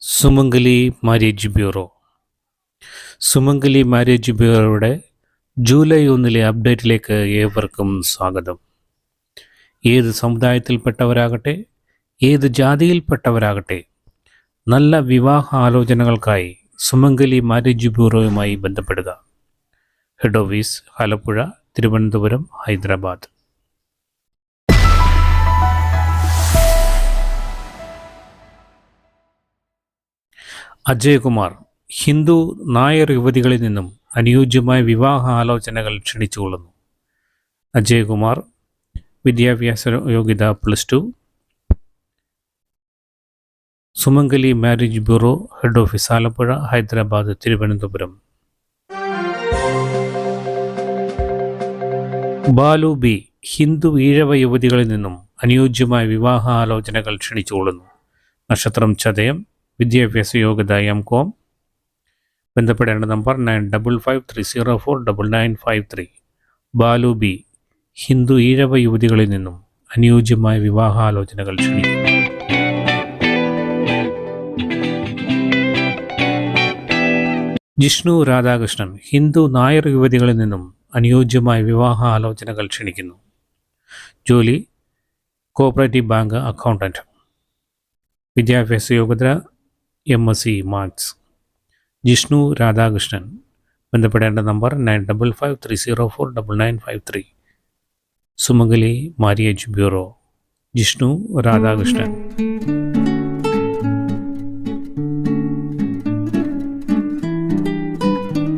Sumangali marriage bureau. Sumangali marriage ബ്യൂറോയുടെ July ഒന്നിലെ അപ്ഡേറ്റിലേക്ക് ഏവർക്കും സ്വാഗതം. ഏത് സമുദായത്തിൽപ്പെട്ടവരാകട്ടെ ഏത് ജാതിയിൽപ്പെട്ടവരാകട്ടെ നല്ല വിവാഹ ആലോചനകൾക്കായി സുമംഗലി മാരേജ് ബ്യൂറോയുമായി ബന്ധപ്പെടുക. Head office Alappuzha Thiruvananthapuram Hyderabad. Ajayakumar Hindu Nair യുവതികളിൽ നിന്നും അനുയോജ്യമായ വിവാഹ ആലോചനകൾ ക്ഷണിച്ചുകൊള്ളുന്നു അജയകുമാർ വിദ്യാഭ്യാസ യോഗ്യത plus two Sumangali marriage bureau head office Alappuzha Hyderabad Thiruvananthapuram. Balu B Hindu Ezhava യുവതികളിൽ നിന്നും അനുയോജ്യമായ വിവാഹ ആലോചനകൾ ക്ഷണിച്ചുകൊള്ളുന്നു നക്ഷത്രം ചതയം വിദ്യാഭ്യാസ യോഗ്യത എം കോം. ബന്ധപ്പെടേണ്ട number nine double five three zero four double nine five three. Balu B Hindu Ezhava യുവതികളിൽ നിന്നും അനുയോജ്യമായ വിവാഹാലോചനകൾ ക്ഷണിക്കുന്നു. ജിഷ്ണു രാധാകൃഷ്ണൻ ഹിന്ദു നായർ യുവതികളിൽ നിന്നും അനുയോജ്യമായ വിവാഹ ആലോചനകൾ ക്ഷണിക്കുന്നു. ജോലി കോപ്പറേറ്റീവ് ബാങ്ക് അക്കൗണ്ടന്റ് വിദ്യാഭ്യാസ യോഗ്യത M S C maths Jishnu Radhakrishnan. ബന്ധപ്പെടേണ്ട number nine double five three zero four double nine five three. Sumangali marriage bureau. Jishnu Radhakrishnan.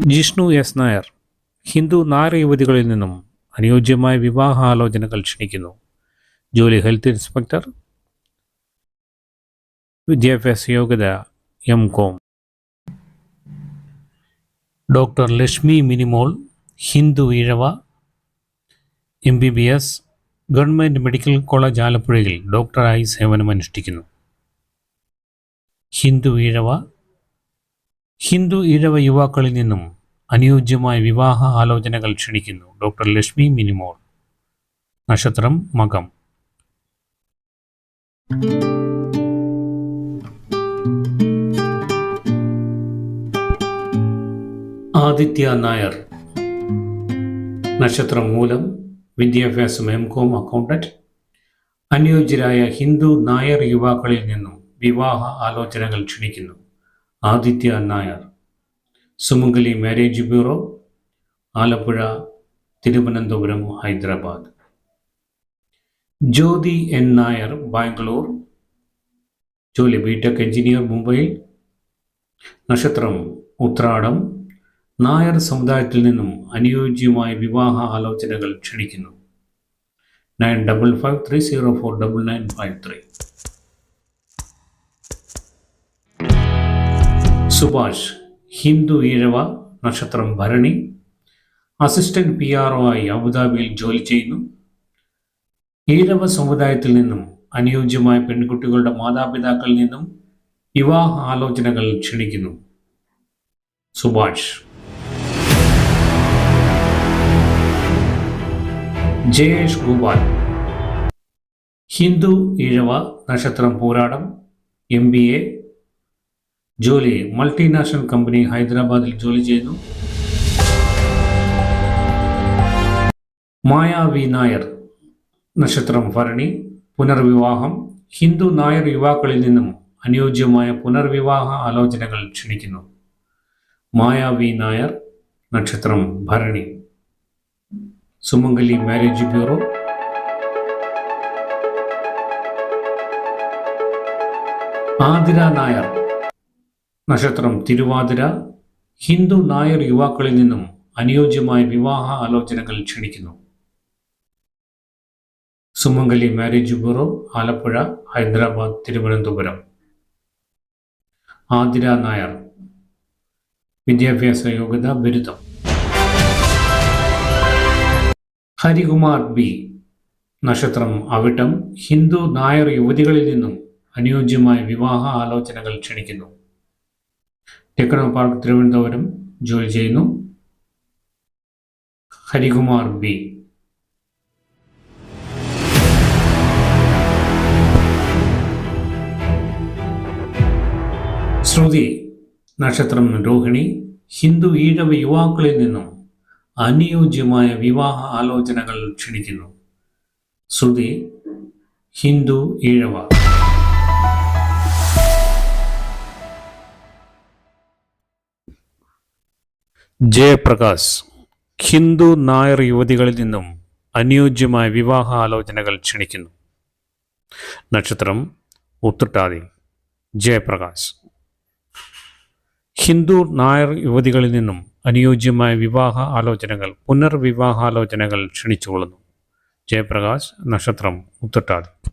Jishnu S Nair. Hindu Nair യുവതികളിൽ നിന്നും അനുയോജ്യമായ വിവാഹാലോചനകൾ ക്ഷണിക്കുന്നു. ജോലി ഹെൽത്ത് ഇൻസ്പെക്ടർ. വിദ്യാഭ്യാസ യോഗ്യത M com. Doctor Lakshmi Minimol Hindu Ezhava M B B S government medical college ആലപ്പുഴയിൽ ഡോക്ടറായി സേവനമനുഷ്ഠിക്കുന്നു. ഹിന്ദു ഈഴവ. ഹിന്ദു ഈഴവ യുവാക്കളിൽ നിന്നും അനുയോജ്യമായ വിവാഹ ആലോചനകൾ ക്ഷണിക്കുന്നു ഡോക്ടർ ലക്ഷ്മി മിനിമോൾ. നക്ഷത്രം മകം. ആദിത്യ നായർ. നക്ഷത്രം മൂലം വിദ്യാഭ്യാസം എം കോം അക്കൗണ്ടന്റ്. അനുയോജ്യരായ ഹിന്ദു നായർ യുവാക്കളിൽ നിന്നും വിവാഹ ആലോചനകൾ ക്ഷണിക്കുന്നു Aditya Nair. Sumangali marriage bureau Alappuzha Thiruvananthapuram Hyderabad. Jyothi N Nair Bangalore. ജോലി ബിടെക് എഞ്ചിനീയർ മുംബൈ നക്ഷത്രം ഉത്രാടം. നായർ സമുദായത്തിൽ നിന്നും അനുയോജ്യമായ വിവാഹ ആലോചനകൾ ക്ഷണിക്കുന്നു. Nine double five three zero four double nine five three. Subhash Hindu Ezhava നക്ഷത്രം Bharani. Assistant P R O ആയി അബുദാബിയിൽ ജോലി ചെയ്യുന്നു. ഈഴവ സമുദായത്തിൽ നിന്നും അനുയോജ്യമായ പെൺകുട്ടികളുടെ മാതാപിതാക്കളിൽ നിന്നും വിവാഹ ആലോചനകൾ ക്ഷണിക്കുന്നു. സുഭാഷ് ജയേഷ് ഗോപാൽ. ഹിന്ദു ഈഴവ നക്ഷത്രം പോരാടം എം ബി എ. ജോലി മൾട്ടിനാഷണൽ കമ്പനി ഹൈദരാബാദിൽ ജോലി ചെയ്യുന്നു. മായാവി നായർ നക്ഷത്രം ഭരണി പുനർവിവാഹം. ഹിന്ദു നായർ യുവാക്കളിൽ നിന്നും അനുയോജ്യമായ പുനർവിവാഹ ആലോചനകൾ ക്ഷണിക്കുന്നു. മായാവി നായർ നക്ഷത്രം ഭരണി. Sumangali marriage bureau Athira Nair. നക്ഷത്രം തിരുവാതിര. ഹിന്ദു നായർ യുവാക്കളിൽ നിന്നും അനുയോജ്യമായ വിവാഹ ആലോചനകൾ ക്ഷണിക്കുന്നു. Sumangali marriage bureau Alappuzha Hyderabad Thiruvananthapuram. Athira Nair. വിദ്യാഭ്യാസ യോഗ്യത ബിരുദം. ഹരികുമാർ ബി. നക്ഷത്രം അവിട്ടം ഹിന്ദു നായർ യുവതികളിൽ നിന്നും അനുയോജ്യമായ വിവാഹ ആലോചനകൾ ക്ഷണിക്കുന്നു. ടെക്നോ പാർക്ക് തിരുവനന്തപുരം ജോലി ചെയ്യുന്നു. ഹരികുമാർ ബി. ശ്രുതി നക്ഷത്രം രോഹിണി ഹിന്ദു ഈഴവ യുവാക്കളിൽ നിന്നും അനുയോജ്യമായ വിവാഹ ആലോചനകൾ ക്ഷണിക്കുന്നു. ശ്രുതി ഹിന്ദു ഈഴവ. ജയപ്രകാശ് ഹിന്ദു നായർ യുവതികളിൽ നിന്നും അനുയോജ്യമായ വിവാഹ ആലോചനകൾ ക്ഷണിക്കുന്നു. നക്ഷത്രം ഉത്രട്ടാതി ജയപ്രകാശ്. ഹിന്ദു നായർ യുവതികളിൽ നിന്നും അനുയോജ്യമായ വിവാഹ ആലോചനകൾ പുനർവിവാഹാലോചനകൾ ക്ഷണിച്ചുകൊള്ളുന്നു. ജയപ്രകാശ് നക്ഷത്രം ഉത്രട്ടാതി